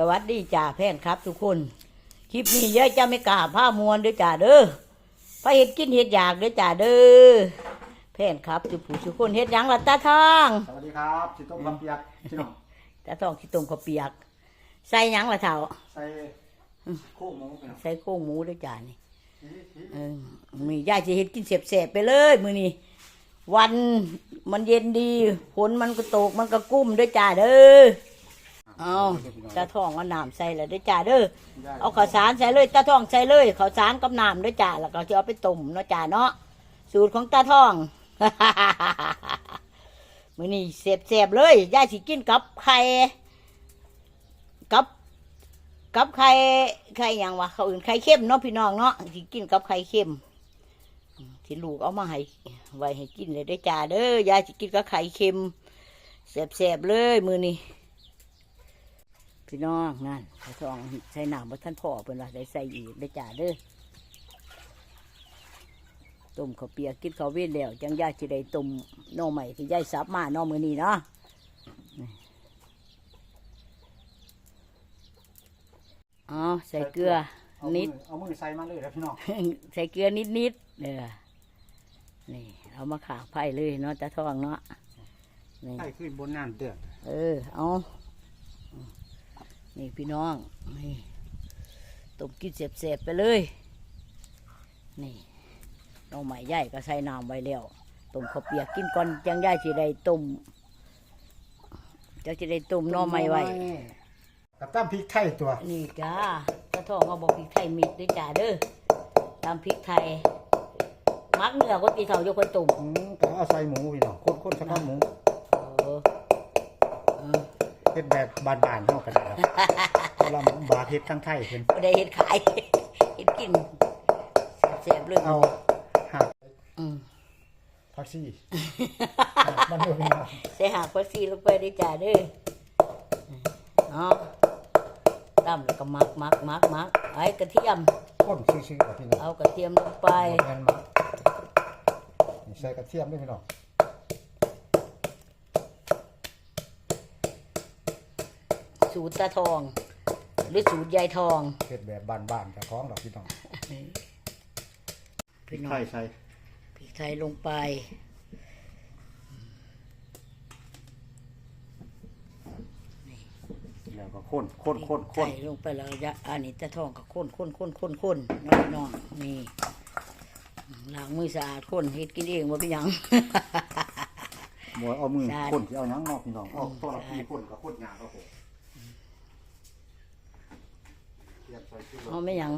สวัสดีจ่าแพนครับทุกคน คลิปนี้ยายจะไม่กล้าผ้ามวนเด้อจ่าเด้อพระเห็ดกินเห็ดอยากเด้อจ่าเด้อแพนครับทุกผู้ทุกคนเห็ดหยังละตาทองสวัสดีครับสิต้มคำเปียกพี่น้องตาทองที่ต้มข้าวเปียก ใส่หยังละเท่า ใส่โค้งหมูพี่น้องใส่โค้งหมูเด้อจ่านี่เออมียายจะเห็ดกินเสบๆไปเลยมื้อนี้วันมันเย็นดีฝนมันก็ตกมันก็กุ้มเด้อจ่าเด้อ เอาตาทองเอาน้ำใส่แล้วเด้อจ่าเด้อเอาข้าวสารใส่เลยตาทองใส่เลยข้าวสารกับน้ำด้วยจ้าแล้วก็จะเอาไปต้มเนาะจ้าเนาะสูตรของตาทองมื้อนี้เสียบๆเลยยายสิกินกับไข่กับกับไข่ไข่หยังวะเขาอื่นไข่เค็มเนาะพี่น้องเนาะสิกินกับไข่เค็มที่ลูกเอามาให้ไว้ให้กินเลยได้อจ้าเด้อยายสิกินกับไข่เค็มเสียบๆเลยมื้อนี้ พี่น้องนั่นใส่ทองใส่หนามบ่ท่านพ่อเป็นว่าได้ใส่อีกได้จ่าเด้อต้มข้าวเปียกกินข้าวเว้นแล้วจังย่าจะได้ต้มหน่อใหม่ที่ยายสับมาหน่อมือนี้เนาะนี่อ๋อใส่เกลือเอานิมืดอเอามือใส่มาเลยแล้วพี่น้องใส่เกลือนิดนิดๆเด้อนี่เอามาขากไผ่เลยเนาะตาทองเนาะนี่ใส่ขึ้นบนน้ำเดือดเออเอา นี่พี่น้อง นี่ต้มกินเสียบๆไปเลย นี่น้องใหม่ใหญ่ก็ใส่น้ำไว้แล้วต้มข้าวเปียกกินก่อนจังย่ายสิได้ต้มจังสิได้ต้มหน้อใหม่ไว้กับตั้มพริกไทยตัว นี่จ้าตะทองมาบอกพริกไทยมิดด้วยจ้าเด้อตามพริกไทยมักเนื้อก็ตีเท่ายกคนต้มอืมก็เอาใส่หมูพี่น้องข้นๆสักหมูเออเออ เป็นแบบบานๆเท่ากันครับเพราะเราบาเฮ็ดทั้งไทยเพิ่นบ่ได้เห็ดขายเห็ดกินเสียบๆเลยเอาหักอืมผักชีหักมันเลยพี่น้องใส่หากผักชีลงไปด้วยจ้าเด้อเนาะตำแล้วก็มักมักมักมักไอ้กระเทียมข้นซื่อๆกับพี่น้องเอากระเทียมลงไปบ่แม่นมักนี่ใส่กระเทียมด้วยพี่น้อง สูตรตาทอง หรือสูตรยายทองเฮ็ดแบบบานๆกับของดอกพี่น้องพี่น้อไทงยใส่พริกไทยลงไปแล้วก็ข้นข้นข้นข้นใส่ลงไปแล้วยะอันนี้ตาทองก็ข้นข้นข้นข้นข้นน้องน้องนี่ล้างมือสะอาดข้นเฮ็ดกินเองว่าเป็นหยังบ่เอามือใช่ ข้นสิเอาหยังนอกพี่น้องเอาตัวละพี่ข้นกับข้นหยาครับผม เตรียมใส่ชูรสเอาไม่หยัง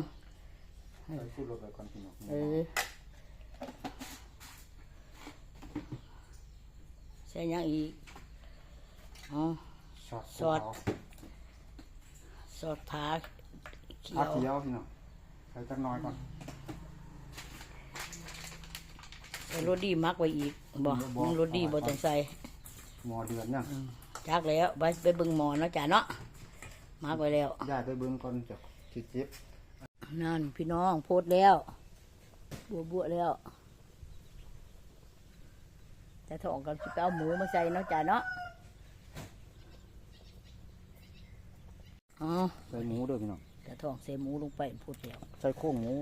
ใส่ชูรสไปก่อนพี่น้องเออใส่หยังอีกเอ๋อซอสซอสซอสผาเขีผักยเขียววพี่น้องใส่จักหน่อยก่อนใส่โรดีมักไว้อีกบ่บ่ยังโรดีบ่ต้องใส่หม้อเดือดยังจักแล้วไปไปเบิ่งหมอเนาะจ้ะเนาะมักไว้แล้วย้ายไปเบิ่งก่อนจะ สิเจ็บนั่นพี่น้องโพดแล้ว บัวบัวแล้วแต่ถองกับสิไปเอาหมูมาใส่เนาะจ้ะเนาะอ๋อใส่หมูด้วยพี่น้องแต่ถองใส่หมูลงไปพูดแล้วใส่โค้งหมู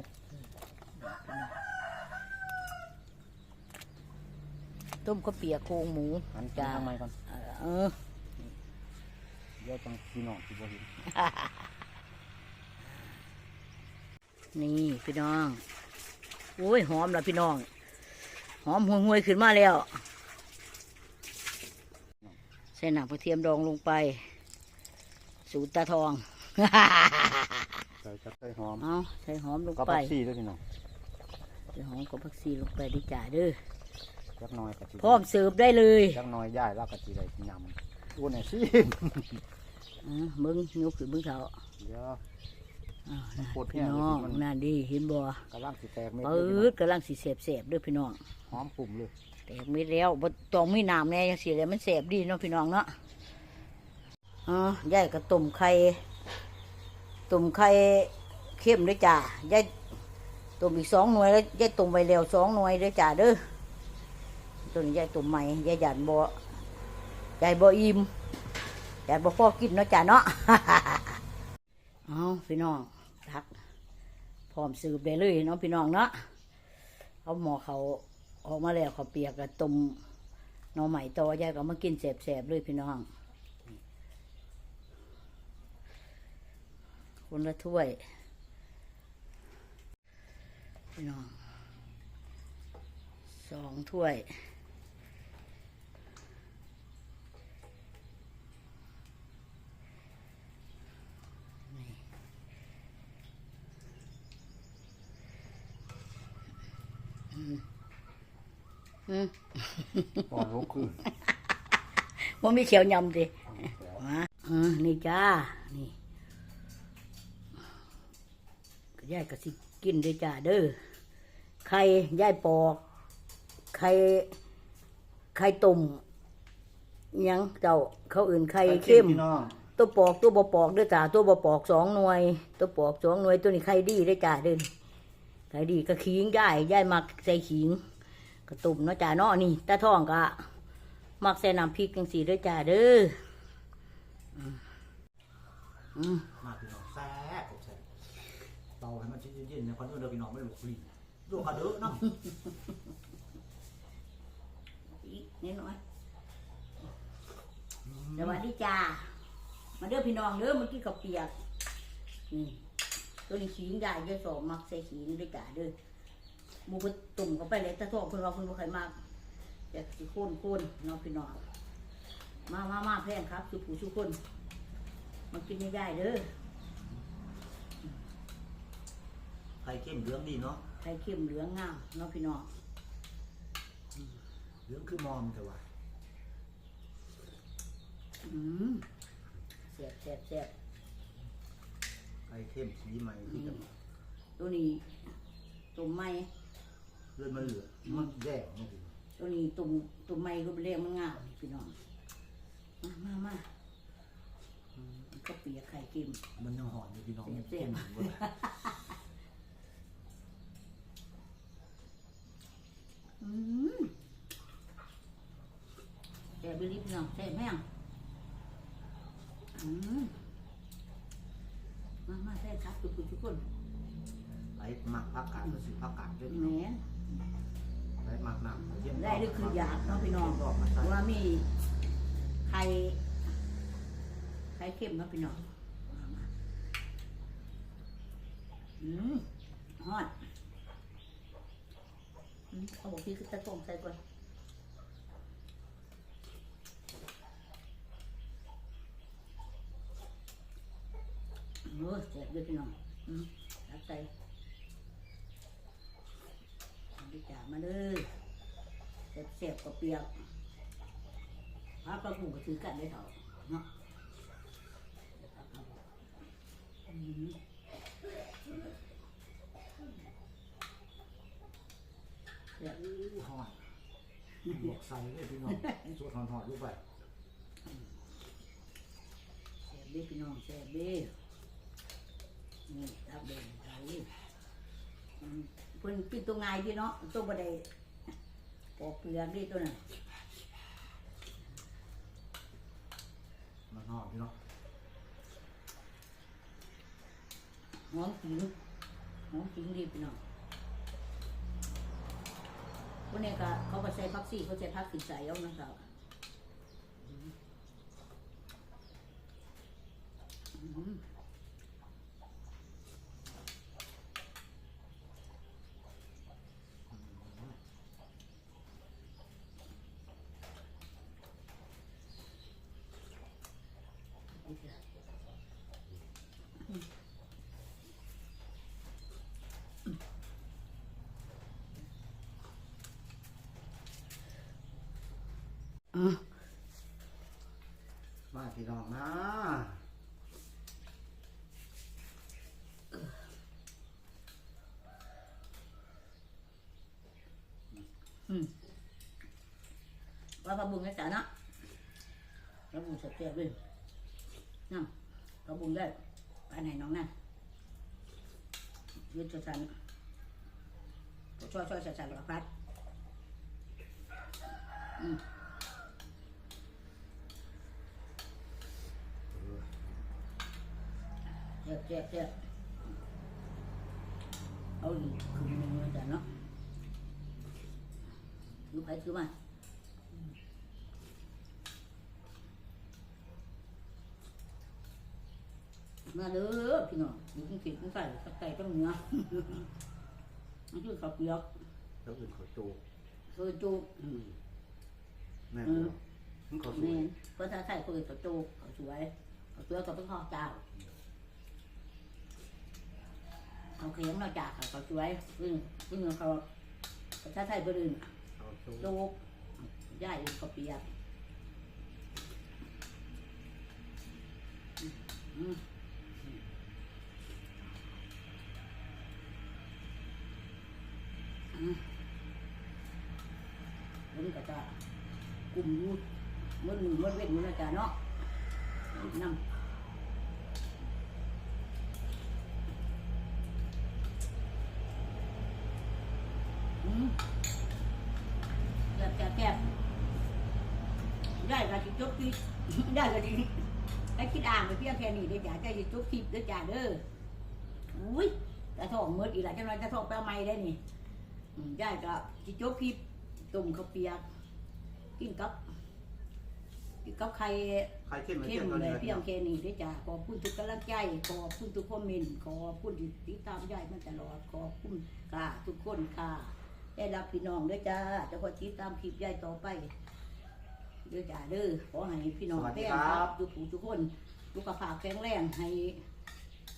ต้มข้าวเปียกโครงหมูหันไปจ้าทางไม้ก่อนเออเดี๋ยวจังพี่น้องสิบ่เห็น นี่พี่น้องโอ้ยหอมแล้วพี่น้อง หอมห่วยๆขึ้นมาแล้ว ใส่หนังกระเทียมดองลงไป สูตรตาทองใส่จักใส่หอมเอาใส่หอมลงกับไปผักชีด้วยพี่น้องใส่หอมกับผักชีลงไปดิจ่าเด้อจักหน่อยก็สิพร้อมเสิร์ฟได้เลยจักหน่อยย้ายแล้วก็สิได้ยำอ้วนน่ะสิอ่ามึงยกขึ้นมึงเถาเดี๋ยวอ้าวนั่น โคตรแห้พี่งเลยน้องมันนั่นดีเห็นบ่กำลังสิแตกเม็ดปืเลยพี่น้องดกำลังสิเสบเสบๆเด้อพี่น้อง หอมกลุ่มเลยแตกไม่แล้วบ่ต้องมีน้ำแน่ยังสิเลยมันเสบดีเนาะพี่น้องเนาะอ๋อยายก็ต้มไข่ต้มไข่เข้มด้วยจ้ายายต้มอีกสองหน่วยแล้วยายต้มไว้แล้วสองหน่วยด้วยจ้าเด้อตัวนี้ยายต้มใหม่ยายหยันบ่ยายบ่อิ่มยายบ่พอกินเนาะจ้าเนาะ เอาพี่น้อง ทักพร้อมสืบได้เลยเนาะพี่น้องเนาะเอาหมอเขาออกมาแล้วเขาเปียกกับต้มน่องใหม่ต่อยายก็มากินแสบๆเลยพี่น้อง คนละถ้วย พี่น้องสองถ้วย อืมก่อนลุกขึ้นมันมีเขียวยำดิมาอืมนี่จ้า นี่ก็ยายก็สิกินด้วยจ้าเด้อ ไข่ยายปอก ไข่ ไข่ตุ่มอิหยังเจ้า เขาอื่นไข่เข้มพี่น้องตัวปอกตัวบ่ปอกเด้วยจ้าตัวบ่ปอกสองหน่วย ตัวปอกสองหน่วยตัวนี้ไข่ดีได้อจ้าเด้อไข่ดีก็ขิงย่ายย่ายมักใส่ขิง กระตุ่มเนาะจ้าเนาะนี่ตาท้องก็มักใส่น้ำพริกจังสีเด้อจ้าเด้ออืมอืมมาพี่น้องแซ่บแซ่บเตาให้มันชิ้นเย็นๆนะควันเออเดี๋ยวพี่น้องไม่ลุกลี้ดูขาเด้อเนาะอีกนิดหน่อยสวัสดีจ้ามาเด้อพี่น้องเด้อเมื่อกี้ข้าวเปียกนี่ตัวนี้ขิงใหญ่เด้อสองมักใส่ขิงเด้อจ้าเด้อ หมูก็ตุ่มเข้าไปเลยตาท้องเพิ่นว่าเพิ่นบ่เคยมากแต่สิโคนโคนๆเนาะพี่น้องมามามาแพงครับสุผู้สุคนมากินให้ได้เด้อไข่เข้มเหลืองดีเนาะไข่เค็มเหลืองงามเนาะพี่น้องเหลืองคือมอมแต่ว่าอืมแซ่บแซ่บแซ่บไข่เข้มสีใหม่ที่จะตัวนี้ตุ่มไม้ เลือดมันเหลืองมันแดงเนาะพี่ตัวนี้ตุ่มตุ่มไม้ก็เรียกมันงามนี่พี่น้อง มามามาอืมก็เปียกไข่เค็ม มันยังหอนอยู่พี่น้องเสียบๆเข้มอยู่เว้ยอืมแซ่บไปรีบพี่น้องแซ่บแห้งอืมมามาแซ่บครับทุกคนทุกคน ไอ้หมักผักกาดก็สิผักกาดด้วยแหม ไอ้หมักน้ำเยี่ยมได้ด้วยคืออยากเนาะพี่น้องดอกมาใส่ว่ามีไข่ไข่เค็มเนาะพี่น้องมามาอืมฮอดอืมเอาบอกพี่คือตะกงใส่ก่อนโอ้ยเจ็บด้วยพี่น้องอืมรับใส่เอาดีจ่า มาเลยเสียบเสียบกับเปียกพระประกุงก็ถือกันได้เถอะเนาะอืมเนี่ยอู้หอนบวกใส่เลยพี่น้องสวดหอนๆลูกไปแซ่บเด้พี่น้องแซ่บเด้นี่ทับเด่นไทยอืม เพิ่นปิดตัวง่ายดีเนาะตัวบ่ได้ปอกเปลือกดีตัวน่ะมันหอนพี่น้องหอมขิงหอมขิงดีพี่น้องพวกนี้ก็เขาก็ใส่ผักซี่เขาใส่ผักสีใส่เอานะครับอืมอื มมาพี่น้องมาว่าปลาบุงได้จ้ะเนาะปลาบุงสดเจียวด้วยน้ำปลาบุงได้ไปไหนน้องนั่นยืดสันๆช่วยช่วยสันๆหรอครับอืม จ็บเจ็บเจ็บเอาอีกคืนหนึงนะจ๊ะเนาะถือไปถือมามาเด้อพี่น้องอยู่ที่สิบที่ใส่สักไก่ต้องเนื้อมันคือข้าวเปลือกแล้วอื่นเขาโจกเคยจูบแม่อืบัมวมันเขาสวแม่ยนภาษาไทยเคยข้าวจูบข้าวสวยข้าวสวยก็เป็นข้าวเจ้า เอาเขียงเราจากข้าวสวยซึ่งซึ่งเขาภาษาไทยบ่อื่นเขาโจกจูบย่าอยู่ข้าวเปียกอืมอืมแล้วมันก็จะกลุ่มอยูมันมันเว้นอยู่นะจ๊ะเนาะน้ำอืมแซ่บแซ่บแซ่บได้ก็จิจบที่ ได้ก็จิได้คิดอ่างไปเพียงแค่นี้เด้อจ้ะได้จิจบคลิปเด้อจ้ะเด้ออุ้ยแต่ท้องมืดอีกแล้วจังไรจะท้องไปเอาไม้ได้นี่อืมได้ก็จิจบคลิปต้มข้าวเปียกกินกับกินกับไข่ใครเข้มไม่เข้เข้มมตอนเลนี้ยเพียงแค่นี้ด้วยจ้าขอบคุณทุกกำลังใจขอบคุณทุกคอมเมนต์ขอบคุณที่ติดตามยายมาตลอดขอบคุณค่ะทุกคนค่ะได้รับพี่น้องด้วยจ้าจะคอยติดตามคลิปยายต่อไป เด้อจ้าเด้อขอให้พี่น้องแฟนครับทุกผู้ทุกคนสุขภาพแข็งแรงให้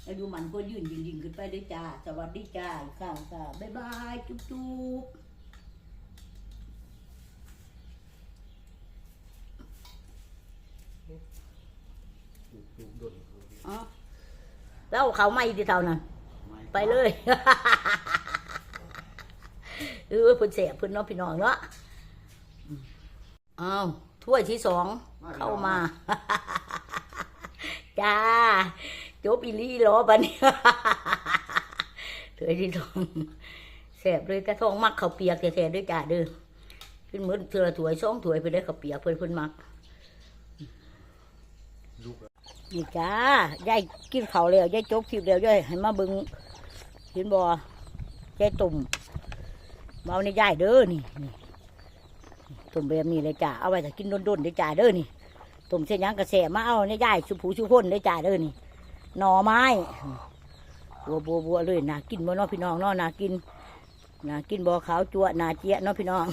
อายุมันก็ยืนยิงๆขึ้นไปด้วยจ้าสวัสดีจ้าอีกครั้งค่ะบ๊ายบายจุ๊บๆถูกโดนอ๋อแล้วเขาไม่ที่เท่านั้น ไปเลย เออเพิ่นเสียเพิ่นเนาะพี่น้องเนาะอ้าว ถ้วยที่สองเข้ามา จ้า จบอีหลี่เหรอบัดนี้ถ้วยที่สองแสบเลยกระทองมักข้าวเปียกแท้ๆด้วยจ้าเด้อขึ้นเหมือนเธอละถ้วยสองถ้วยไปได้ข้าวเปียกเพิ่นเพิ่นมักลูกนี่จ้ายายกินข้าวแล้วยายจบคลิปแล้วยายให้มาเบิ่งเห็นบ่ยายตุ่มมาเอาในยายเด้อนี่นี่ ตุ่มแบบนี้เลยจ้าเอาไว้ถ้ากินด้นๆได้จ้าเด้อนี่ตุ่มเส้นยังกระแสมาเอาเนยายสุผูชุบคนได้จ้าเด้อนี่หน่อไม้บัวบัวบัวเลยน่ากินบ่น้องพี่น้องเนาะน่ากินน่ากินบ่อขาวจั่วน่าเจี๊ยน้องพี่น้อง